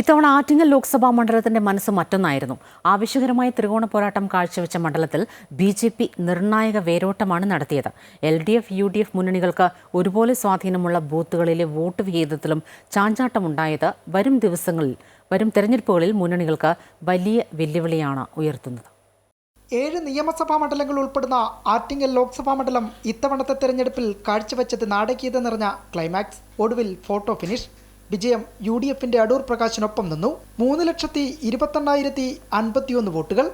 ഇത്തവണ ആറ്റിങ്ങൽ ലോക്സഭാ മണ്ഡലത്തിന്റെ മനസ്സ് മറ്റൊന്നായിരുന്നു. ആവശ്യകരമായ ത്രികോണ പോരാട്ടം കാഴ്ചവെച്ച മണ്ഡലത്തിൽ ബി ജെ പി നിർണായക വേരോട്ടമാണ് നടത്തിയത്. L D F U D F മുന്നണികൾക്ക് ഒരുപോലെ സ്വാധീനമുള്ള ബൂത്തുകളിലെ വോട്ട് വിഹിതത്തിലും ചാഞ്ചാട്ടമുണ്ടായത് വരും ദിവസങ്ങളിൽ വരും തെരഞ്ഞെടുപ്പുകളിൽ മുന്നണികൾക്ക് വലിയ വെല്ലുവിളിയാണ് ഉയർത്തുന്നത്. ഏഴ് നിയമസഭാ മണ്ഡലങ്ങൾ ഉൾപ്പെടുന്ന ആറ്റിങ്ങൽ ലോക്സഭാ മണ്ഡലം ഇത്തവണത്തെ തെരഞ്ഞെടുപ്പിൽ കാഴ്ചവെച്ചത് നാടകീയത നിറഞ്ഞ ക്ലൈമാക്സ്. ഒടുവിൽ ഫോട്ടോ ഫിനിഷ്. വിജയം യു ഡി എഫിന്റെ അടൂർ പ്രകാശിനൊപ്പം നിന്നു. മൂന്ന് ലക്ഷത്തി ഇരുപത്തെണ്ണായിരത്തി അൻപത്തിയൊന്ന് വോട്ടുകൾ.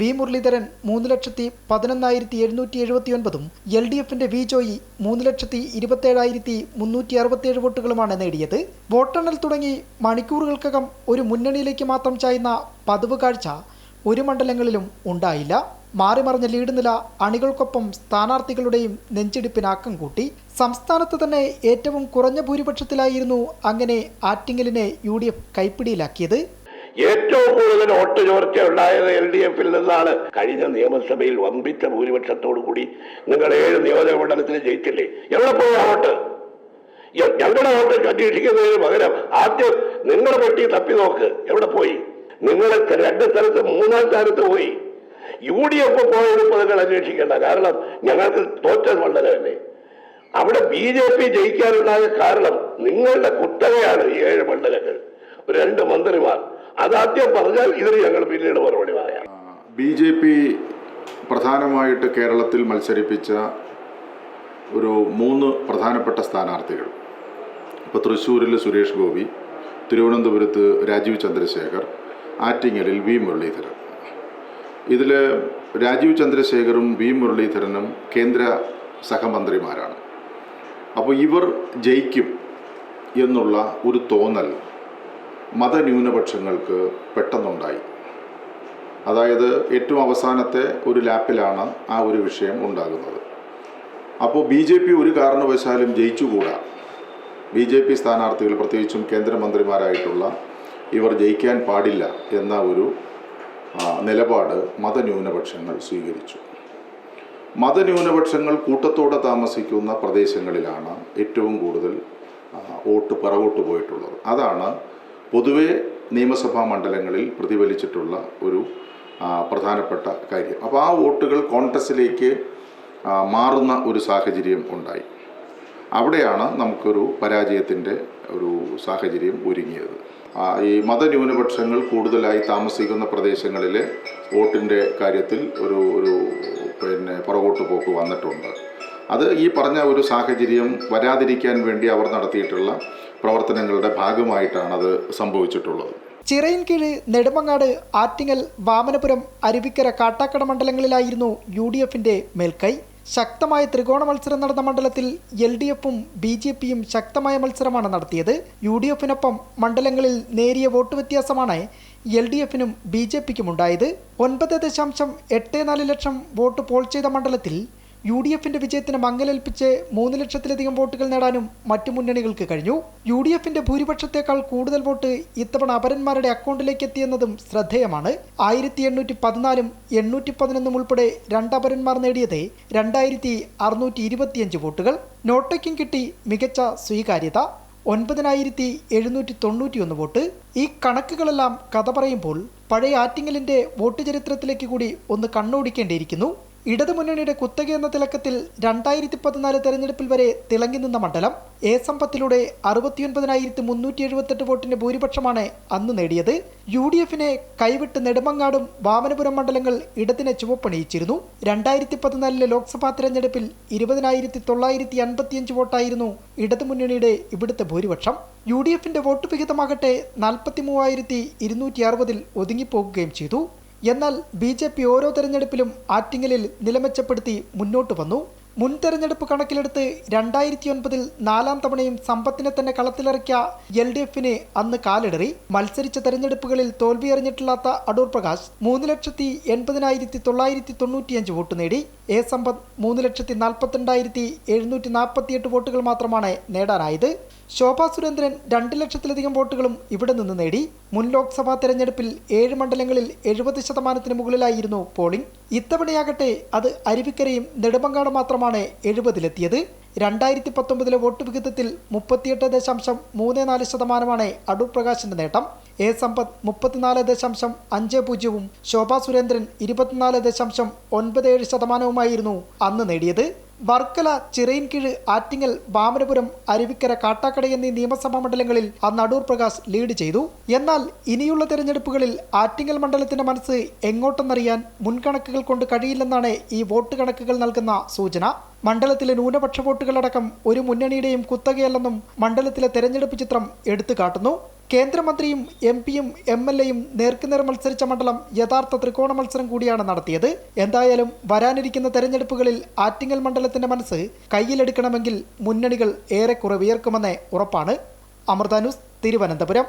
വി മുരളീധരൻ മൂന്ന് ലക്ഷത്തി പതിനൊന്നായിരത്തി എഴുന്നൂറ്റി എഴുപത്തി ഒൻപതും എൽ ഡി എഫിന്റെ വി ജോയി മൂന്ന് ലക്ഷത്തി ഇരുപത്തേഴായിരത്തി മുന്നൂറ്റി അറുപത്തിയേഴ് വോട്ടുകളുമാണ് നേടിയത്. വോട്ടെണ്ണൽ തുടങ്ങി മണിക്കൂറുകൾക്കകം ഒരു മുന്നണിയിലേക്ക് മാത്രം ചായുന്ന പതിവ് കാഴ്ച ഒരു മണ്ഡലങ്ങളിലും ഉണ്ടായില്ല. മാറിമറിഞ്ഞ ലീഡ് നില അണികൾക്കൊപ്പം സ്ഥാനാർത്ഥികളുടെയും നെഞ്ചിടിപ്പിന് ആക്കം കൂട്ടി. സംസ്ഥാനത്ത് തന്നെ ഏറ്റവും കുറഞ്ഞ ഭൂരിപക്ഷത്തിലായിരുന്നു അങ്ങനെ ആറ്റിങ്ങലിനെ യു ഡി എഫ് കൈപ്പിടിയിലാക്കിയത്. ഏറ്റവും കൂടുതൽ വോട്ട് ചോർച്ച ഉണ്ടായത് എൽ ഡി എഫിൽ നിന്നാണ്. കഴിഞ്ഞ നിയമസഭയിൽ വമ്പിച്ച ഭൂരിപക്ഷത്തോടു കൂടി നിങ്ങൾ ഏഴ് നിയോജക മണ്ഡലത്തിൽ ജയിച്ചില്ലേ? എവിടെ പോയ വോട്ട്? ഞങ്ങളുടെ വോട്ട് അന്വേഷിക്കുന്നതിന് പകരം ആദ്യം നിങ്ങളുടെ പെട്ടി തപ്പി നോക്ക്. എവിടെ പോയി? നിങ്ങൾ രണ്ട് സ്ഥലത്ത് മൂന്നാം സ്ഥാനത്ത് പോയി. യു ഡി എഫ് നിങ്ങൾ അന്വേഷിക്കേണ്ട. കാരണം ഞങ്ങൾക്ക് തോറ്റ മണ്ഡലമല്ലേ അവിടെ ബി ജെ പി ജയിക്കാനുണ്ടായ കാരണം നിങ്ങളുടെ കുത്തകയാണ് ഈ ഏഴ് മണ്ഡലങ്ങൾ. രണ്ട് മന്ത്രിമാർ. അതാദ്യം പറഞ്ഞാൽ ഇതിന് ഞങ്ങൾ പിന്നീട് മറുപടി പറയാം. ബി ജെ പി പ്രധാനമായിട്ട് കേരളത്തിൽ മത്സരിപ്പിച്ച ഒരു മൂന്ന് പ്രധാനപ്പെട്ട സ്ഥാനാർത്ഥികൾ. ഇപ്പോൾ തൃശ്ശൂരിൽ സുരേഷ് ഗോപി തിരുവനന്തപുരത്ത് രാജീവ് ചന്ദ്രശേഖർ ആറ്റിങ്ങലിൽ വി മുരളീധരൻ. ഇതിൽ രാജീവ് ചന്ദ്രശേഖറും വി മുരളീധരനും കേന്ദ്ര സഹമന്ത്രിമാരാണ്. അപ്പോൾ ഇവർ ജയിക്കും എന്നുള്ള ഒരു തോന്നൽ മതന്യൂനപക്ഷങ്ങൾക്ക് പെട്ടെന്നുണ്ടായി. അതായത് ഏറ്റവും അവസാനത്തെ ഒരു ലാപ്പിലാണ് ആ ഒരു വിഷയം ഉണ്ടാകുന്നത്. അപ്പോൾ ബി ജെ പി ഒരു കാരണവശാലും ജയിച്ചുകൂടാ. ബി ജെ പി സ്ഥാനാർത്ഥികൾ പ്രത്യേകിച്ചും കേന്ദ്രമന്ത്രിമാരായിട്ടുള്ള ഇവർ ജയിക്കാൻ പാടില്ല എന്ന ഒരു നിലപാട് മതന്യൂനപക്ഷങ്ങൾ സ്വീകരിച്ചു. മതന്യൂനപക്ഷങ്ങൾ കൂട്ടത്തോടെ താമസിക്കുന്ന പ്രദേശങ്ങളിലാണ് ഏറ്റവും കൂടുതൽ വോട്ട് പിറകോട്ട് പോയിട്ടുള്ളത്. അതാണ് പൊതുവെ നിയമസഭാ മണ്ഡലങ്ങളിൽ പ്രതിഫലിച്ചിട്ടുള്ള ഒരു പ്രധാനപ്പെട്ട കാര്യം. അപ്പോൾ ആ വോട്ടുകൾ കോൺഗ്രസിലേക്ക് മാറുന്ന ഒരു സാഹചര്യം ഉണ്ടായി. അവിടെയാണ് നമുക്കൊരു പരാജയത്തിന്റെ ഒരു സാഹചര്യം ഒരുങ്ങിയത്. ഈ മതന്യൂനപക്ഷങ്ങൾ കൂടുതലായി താമസിക്കുന്ന പ്രദേശങ്ങളിൽ വോട്ടിന്റെ കാര്യത്തിൽ ഒരു ഒരു പിന്നെ പുറകോട്ട് പോക്ക് വന്നിട്ടുണ്ട്. അത് ഈ പറഞ്ഞ ഒരു സാഹചര്യം വരാതിരിക്കാൻ വേണ്ടി അവർ നടത്തിയിട്ടുള്ള പ്രവർത്തനങ്ങളുടെ ഭാഗമായിട്ടാണ് അത് സംഭവിച്ചിട്ടുള്ളത്. ചിറയിൻകീഴ് നെടുമങ്ങാട് ആറ്റിങ്ങൽ വാമനപുരം അരുവിക്കര കാട്ടാക്കട മണ്ഡലങ്ങളിലായിരുന്നു യു ഡി എഫിന്റെ മേൽക്കൈ. ശക്തമായ ത്രികോണ മത്സരം നടന്ന മണ്ഡലത്തിൽ എൽ ഡി എഫും ബി ജെ പിയും ശക്തമായ മത്സരമാണ് നടത്തിയത്. യു ഡി എഫിനൊപ്പം മണ്ഡലങ്ങളിൽ നേരിയ വോട്ട് വ്യത്യാസമാണ് എൽ ഡി എഫിനും ബി ജെ പിക്കും ഉണ്ടായത്. ഒൻപത് ദശാംശം എട്ട് നാല് ലക്ഷം വോട്ട് പോൾ ചെയ്ത മണ്ഡലത്തിൽ യു ഡി എഫിന്റെ വിജയത്തിന് മങ്ങലേൽപ്പിച്ച് മൂന്ന് ലക്ഷത്തിലധികം വോട്ടുകൾ നേടാനും മറ്റു മുന്നണികൾക്ക് കഴിഞ്ഞു. യു ഡി എഫിന്റെ ഭൂരിപക്ഷത്തേക്കാൾ കൂടുതൽ വോട്ട് ഇത്തവണ അപരന്മാരുടെ അക്കൗണ്ടിലേക്ക് എത്തിയെന്നതും ശ്രദ്ധേയമാണ്. ആയിരത്തി എണ്ണൂറ്റി പതിനാലും എണ്ണൂറ്റി പതിനൊന്നും ഉൾപ്പെടെ രണ്ട് അപരന്മാർ നേടിയത് രണ്ടായിരത്തി അറുന്നൂറ്റി ഇരുപത്തിയഞ്ച് വോട്ടുകൾ. നോട്ടയ്ക്കും കിട്ടി മികച്ച സ്വീകാര്യത. ഒൻപതിനായിരത്തി എഴുന്നൂറ്റി തൊണ്ണൂറ്റിയൊന്ന് വോട്ട്. ഈ കണക്കുകളെല്ലാം കഥ പറയുമ്പോൾ പഴയ ആറ്റിങ്ങലിന്റെ വോട്ട് ചരിത്രത്തിലേക്ക് കൂടി ഒന്ന് കണ്ണോടിക്കേണ്ടിയിരിക്കുന്നു. ഇടതുമുന്നണിയുടെ കുത്തക എന്ന തിളക്കത്തിൽ രണ്ടായിരത്തി പതിനാല് തെരഞ്ഞെടുപ്പിൽ വരെ തിളങ്ങി നിന്ന മണ്ഡലം എ സമ്പത്തിലൂടെ അറുപത്തിയൊൻപതിനായിരത്തി മുന്നൂറ്റി എഴുപത്തെട്ട് വോട്ടിന്റെ ഭൂരിപക്ഷമാണ് അന്ന് നേടിയത്. യു ഡി എഫിനെ കൈവിട്ട് നെടുമങ്ങാടും വാമനപുരം മണ്ഡലങ്ങൾ ഇടതിനെ ചുവപ്പണിയിച്ചിരുന്നു. രണ്ടായിരത്തി പതിനാലിലെ ലോക്സഭാ തെരഞ്ഞെടുപ്പിൽ ഇരുപതിനായിരത്തി തൊള്ളായിരത്തി അൻപത്തിയഞ്ച് വോട്ടായിരുന്നു ഇടതുമുന്നണിയുടെ ഇവിടുത്തെ ഭൂരിപക്ഷം. യു ഡി എഫിന്റെ വോട്ട് വിഹിതമാകട്ടെ നാൽപ്പത്തി മൂവായിരത്തി ഇരുന്നൂറ്റി അറുപതിൽ ഒതുങ്ങിപ്പോകുകയും ചെയ്തു. എന്നാൽ ബി ജെ പി ഓരോ തെരഞ്ഞെടുപ്പിലും ആറ്റിങ്ങലിൽ നിലമെച്ചപ്പെടുത്തി മുന്നോട്ട് വന്നു. മുൻ തെരഞ്ഞെടുപ്പ് കണക്കിലെടുത്ത് രണ്ടായിരത്തി ഒൻപതിൽ നാലാം തവണയും സമ്പത്തിനെ തന്നെ കളത്തിലിറക്കിയ എൽ ഡി എഫിന് അന്ന് കാലിടറി. മത്സരിച്ച തെരഞ്ഞെടുപ്പുകളിൽ തോൽവി അറിഞ്ഞിട്ടില്ലാത്ത അടൂർ പ്രകാശ് മൂന്ന് ലക്ഷത്തി എൺപതിനായിരത്തി തൊള്ളായിരത്തി തൊണ്ണൂറ്റിയഞ്ച് വോട്ട് നേടി. എ സമ്പത്ത് മൂന്ന് ലക്ഷത്തി നാൽപ്പത്തിരണ്ടായിരത്തി എഴുന്നൂറ്റി നാൽപ്പത്തിയെട്ട് വോട്ടുകൾ മാത്രമാണ് നേടാനായത്. ശോഭാ സുരേന്ദ്രൻ രണ്ട് ലക്ഷത്തിലധികം വോട്ടുകളും ഇവിടെ നിന്ന് നേടി. മുൻ ലോക്സഭാ തെരഞ്ഞെടുപ്പിൽ ഏഴ് മണ്ഡലങ്ങളിൽ എഴുപത് ശതമാനത്തിന് മുകളിലായിരുന്നു പോളിംഗ്. ഇത്തവണയാകട്ടെ അത് അരുവിക്കരയും നെടുമങ്ങാട് മാത്രമാണ് എഴുപതിലെത്തിയത്. രണ്ടായിരത്തി പത്തൊമ്പതിലെ വോട്ട് വിഹിതത്തിൽ മുപ്പത്തിയെട്ട് ദശാംശം മൂന്ന് നാല് ശതമാനമാണ് അടൂർ പ്രകാശിന്റെ നേട്ടം. എ സമ്പത്ത് മുപ്പത്തിനാല് ദശാംശം അഞ്ച് പൂജ്യവും ശോഭാ സുരേന്ദ്രൻ ഇരുപത്തിനാല് ദശാംശം ഒൻപത് ഏഴ് ശതമാനവുമായിരുന്നു അന്ന് നേടിയത്. വർക്കല ചിറയിൻകീഴ് ആറ്റിങ്ങൽ വാമനപുരം അരുവിക്കര കാട്ടാക്കട എന്നീ നിയമസഭാ മണ്ഡലങ്ങളിൽ അന്ന് അടൂർ പ്രകാശ് ലീഡ് ചെയ്തു. എന്നാൽ ഇനിയുള്ള തെരഞ്ഞെടുപ്പുകളിൽ ആറ്റിങ്ങൽ മണ്ഡലത്തിന്റെ മനസ്സ് എങ്ങോട്ടെന്നറിയാൻ മുൻകണക്കുകൾ കൊണ്ട് കഴിയില്ലെന്നാണ് ഈ വോട്ട് കണക്കുകൾ നൽകുന്ന സൂചന. മണ്ഡലത്തിലെ ന്യൂനപക്ഷ വോട്ടുകളടക്കം ഒരു മുന്നണിയുടെയും കുത്തകയല്ലെന്നും മണ്ഡലത്തിലെ തെരഞ്ഞെടുപ്പ് ചിത്രം എടുത്തു കാട്ടുന്നു കേന്ദ്രമന്ത്രിയും എം പിയും എം എൽ എയും നേർക്കുനേർ മത്സരിച്ച മണ്ഡലം യഥാർത്ഥ ത്രികോണ മത്സരം കൂടിയാണ് നടത്തിയത്. എന്തായാലും വരാനിരിക്കുന്ന തെരഞ്ഞെടുപ്പുകളിൽ ആറ്റിങ്ങൽ മണ്ഡലത്തിന്റെ മനസ്സ് കയ്യിലെടുക്കണമെങ്കിൽ മുന്നണികൾ ഏറെക്കുറെ ഉയർക്കുമെന്നേ ഉറപ്പാണ്. അമൃത ന്യൂസ് തിരുവനന്തപുരം.